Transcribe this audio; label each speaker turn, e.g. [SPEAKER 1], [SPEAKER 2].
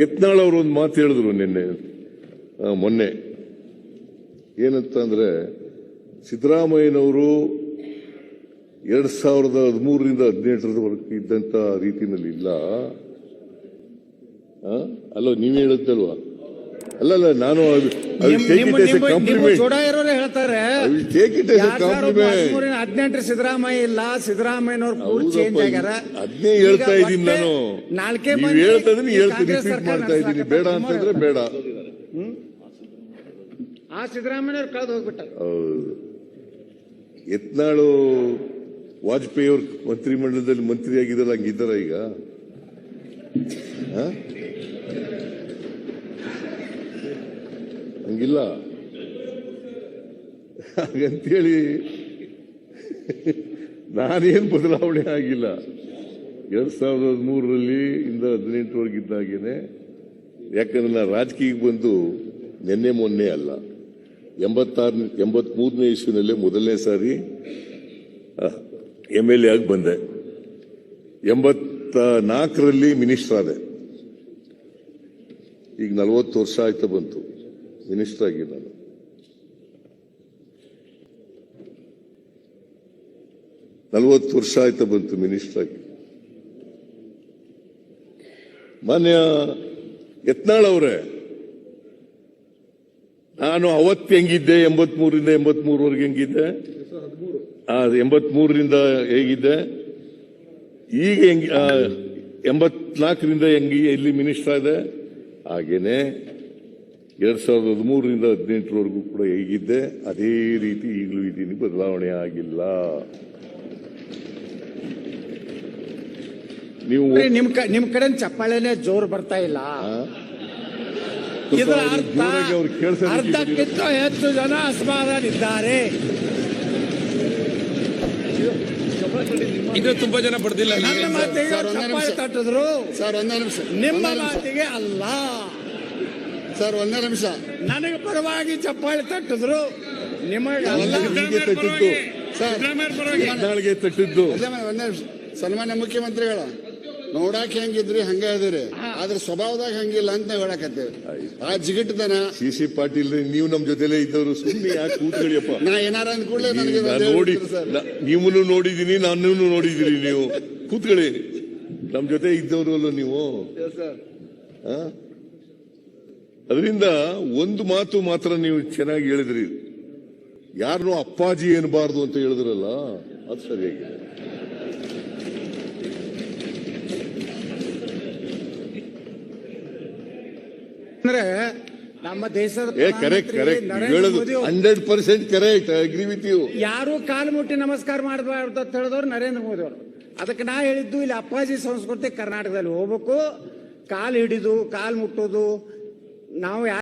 [SPEAKER 1] ಯತ್ನಾಳ್ ಅವರು ಒಂದು ಮಾತು ಹೇಳಿದ್ರು ನಿನ್ನೆ. ಮೊನ್ನೆ. ಏನಂತ ಅಂದ್ರೆ ಸಿದ್ದರಾಮಯ್ಯನವರು ಎರಡ್ ಸಾವಿರದ ಹದಿಮೂರರಿಂದ ಹದಿನೆಂಟರವರೆಗೆ ಇದ್ದಂತ ರೀತಿನಲ್ಲಿ ಇಲ್ಲ? ಅಲ್ಲ, ನೀವೇ ಹೇಳುತ್ತಲ್ವಾ ಅಲ್ಲಲ್ಲ ನಾನು
[SPEAKER 2] ಜೋಡ ಹೇಳ್ತಾರೆ. ಹದಿನೆಂಟರ ಸಿದ್ದರಾಮಯ್ಯ ಇಲ್ಲ ಸಿದ್ದರಾಮಯ್ಯನವ್ರು ಪೂರ್ ಚೇಂಜ್ ಆಗ್ಯಾರ.
[SPEAKER 1] ಅದ್ನೇ ಹೇಳ್ತಾ ಇದ್ದೀನಿ
[SPEAKER 2] ಮತ್ತೆ
[SPEAKER 1] ನಾನು.
[SPEAKER 2] ನಾಲ್ಕೇ ಮಂದಿ
[SPEAKER 1] ಹೇಳ್ತಾ ಇದ್ದೀನಿ ಹೇಳ್ತೀನಿ ರಿಪೀಟ್ ಮಾಡ್ತಾ ಇದ್ದೀನಿ. ಬೇಡ ಅಂತಂದ್ರೆ ಬೇಡ.
[SPEAKER 2] ಆ ಸಿದ್ದರಾಮಯ್ಯವ್ರು ಕಳೆದು ಹೋಗ್ಬಿಟ್ಟ.
[SPEAKER 1] ಹೌದು. ಯತ್ನಾಳು ವಾಜಪೇಯಿ ಅವ್ರ ಮಂತ್ರಿಮಂಡಲದಲ್ಲಿ ಮಂತ್ರಿ ಆಗಿದ್ದಾರೆ ಹಂಗಿದ್ದಾರ ಈಗ? ಹಂಗಿಲ್ಲ. ಹಾಗಂತೇಳಿ ನಾನೇನು ಬದಲಾವಣೆ ಆಗಿಲ್ಲ. ಎರಡ್ ಸಾವಿರದ ಹದಿಮೂರರಲ್ಲಿ ಇಂದ ಹದಿನೆಂಟರವರೆಗಿದ್ದಾಗೇನೆ ಯಾಕಂದ್ರೆ ನಾ ರಾಜಕೀಯಕ್ಕೆ ಬಂದು ನಿನ್ನೆ ಮೊನ್ನೆ ಅಲ್ಲ ಎಂಬತ್ತಾರ ಎಂಬತ್ಮೂರನೇ ಇಸ್ವಿನಲ್ಲೇ ಮೊದಲನೇ ಸಾರಿ ಎಂ ಎಲ್ ಎ ಆಗಿ ಬಂದೆ. ಎಂಬತ್ತ ನಾಲ್ಕರಲ್ಲಿ ಮಿನಿಸ್ಟರ್ ಆದೆ. ಈಗ ನಲವತ್ತು ವರ್ಷ ಆಯ್ತಾ ಬಂತು. ಮಿನಿಸ್ಟರ್ ಆಗಿ ನಾನು ನಲವತ್ತು ವರ್ಷ ಆಯ್ತಾ ಬಂತು ಮಿನಿಸ್ಟರ್ ಆಗಿ ಮಾನ್ಯ ಯತ್ನಾಳ್ ಅವರೇ ನಾನು ಅವತ್ತು ಹೆಂಗಿದ್ದೆ? ಎಂಬತ್ಮೂರಿಂದ ಎಂಬತ್ಮೂರವರೆಗೆ ಹೆಂಗಿದ್ದೆ? ಆ, ಎಂಬತ್ಮೂರರಿಂದ ಹೇಗಿದ್ದೆ? ಈಗ ಹೆಂಗ್ ಎಂಬತ್ನಾಲ್ಕರಿಂದ ಹೆಂಗಿ ಎಲ್ಲಿ ಮಿನಿಸ್ಟರ್ ಇದೆ ಹಾಗೇನೆ ಎರಡ್ ಸಾವಿರದ ಹದಿಮೂರರಿಂದ ಹದಿನೆಂಟರವರೆಗೂ ಕೂಡ ಹೇಗಿದ್ದೆ ಅದೇ ರೀತಿ ಈಗಲೂ ಇದ್ದೀನಿ ಬದಲಾವಣೆ ಆಗಿಲ್ಲ. ನೀವು
[SPEAKER 2] ನಿಮ್ ಕ- ನಿಮ್ ಕಡೆ ಚಪ್ಪಾಳೆನೆ ಜೋರ್ ಬರ್ತಾ ಇಲ್ಲ. ಇದರ ಅರ್ಥ ಅರ್ಧಕ್ಕಿಂತ ಹೆಚ್ಚು ಜನ ಅಸಮಾಧಾನಿದ್ದಾರೆ
[SPEAKER 3] ಇದು ತುಂಬಾ ಜನ ಬರ್ದಿಲ್ಲ
[SPEAKER 2] ನನ್ನ ಮಾತಿಗೆ
[SPEAKER 4] ಸರ್, ಒಂದೇ
[SPEAKER 2] ಚಪ್ಪಾಳೆ ತಟ್ಟಿದ್ರು.
[SPEAKER 4] ಸರ್
[SPEAKER 2] ನಿಮ್ಮ ಮಾತಿಗೆ ಅಲ್ಲ.
[SPEAKER 4] ಸರ್ ಒಂದೇ ನಿಮಿಷ.
[SPEAKER 2] ನನಗೆ ಪರವಾಗಿ ಚಪ್ಪಾಳೆ ತಟ್ಟಿದ್ರು. ನಿಮಗೆ
[SPEAKER 1] ತಟ್ಟಿದ್ದು
[SPEAKER 4] ಸರ್
[SPEAKER 1] ನಾಳೆಗೆ ತಟ್ಟಿದ್ದು
[SPEAKER 4] ಒಂದೇ ನಿಮಿಷ. ಸನ್ಮಾನ್ಯ ಮುಖ್ಯಮಂತ್ರಿಗಳ ನೋಡಾಕ್ ಹೆಂಗಿದ್ರಿ ಹಂಗ ಇದ್ರಿ ಆದ್ರೆ ಸ್ವಭಾವದಾಗ ಹಂಗಿಲ್ಲ ಅಂತ ನಾವ್ ಹೇಳಕತ್ತೇವೆ. ಆ ಜಿಗಿಟ್ತನ.
[SPEAKER 1] ಸಿ ಸಿ ಪಾಟೀಲ್ ನೀವು ನಮ್ ಜೊತೆಲೇ ಇದ್ದವ್ರು ಸುಮ್ಮನೆ ಯಾಕೆ ಕೂತ್ಗಳಿಯಪ್ಪ
[SPEAKER 4] ನಾ ಏನಾರ ಅಂದ ಕೂಡಲೇ ನನಗೆ
[SPEAKER 1] ನಾನು ನೋಡಿ ನೀವು ನೋಡಿದೀನಿ ನನ್ನನ್ನು ನೋಡಿದಿರಿ ನೀವು. ಕೂತ್ಕೊಳ್ಳಿ. ನಮ್ ಜೊತೆ ಇದ್ದವ್ರು ಅಲ್ಲ ನೀವು ಅದರಿಂದ ಒಂದು ಮಾತು ಮಾತ್ರ ನೀವು ಚೆನ್ನಾಗಿ ಹೇಳಿದ್ರಿ. ಯಾರನ್ನೂ ಅಪ್ಪಾಜಿ ಏನಬಾರ್ದು ಅಂತ ಹೇಳಿದ್ರಲ್ಲ ಅದು ಸರಿಯಾಗಿ
[SPEAKER 2] ಅಂದ್ರೆ ನಮ್ಮ ದೇಶದ
[SPEAKER 1] ಏ ಕರೆಕ್ಟ್ ಕರೆಕ್ಟ್ ಹೇಳೋದು hundred percent correct agree with you
[SPEAKER 2] ಯಾರು ಕಾಲು ಮುಟ್ಟಿ ನಮಸ್ಕಾರ ಮಾಡಬಾರ್ದು ಅಂತ ಹೇಳಿದವರು ನರೇಂದ್ರ ಮೋದಿ ಅವರು ಅದಕ್ಕೆ ನಾ ಹೇಳಿದ್ದು ಇಲ್ಲಿ ಅಪ್ಪಾಜಿ ಸಂಸ್ಕೃತಿ ಕರ್ನಾಟಕದಲ್ಲಿ ಹೋಗ್ಬೇಕು ಕಾಲು ಹಿಡಿದು ಕಾಲು ಮುಟ್ಟೋದು ನಾವು ಯಾ-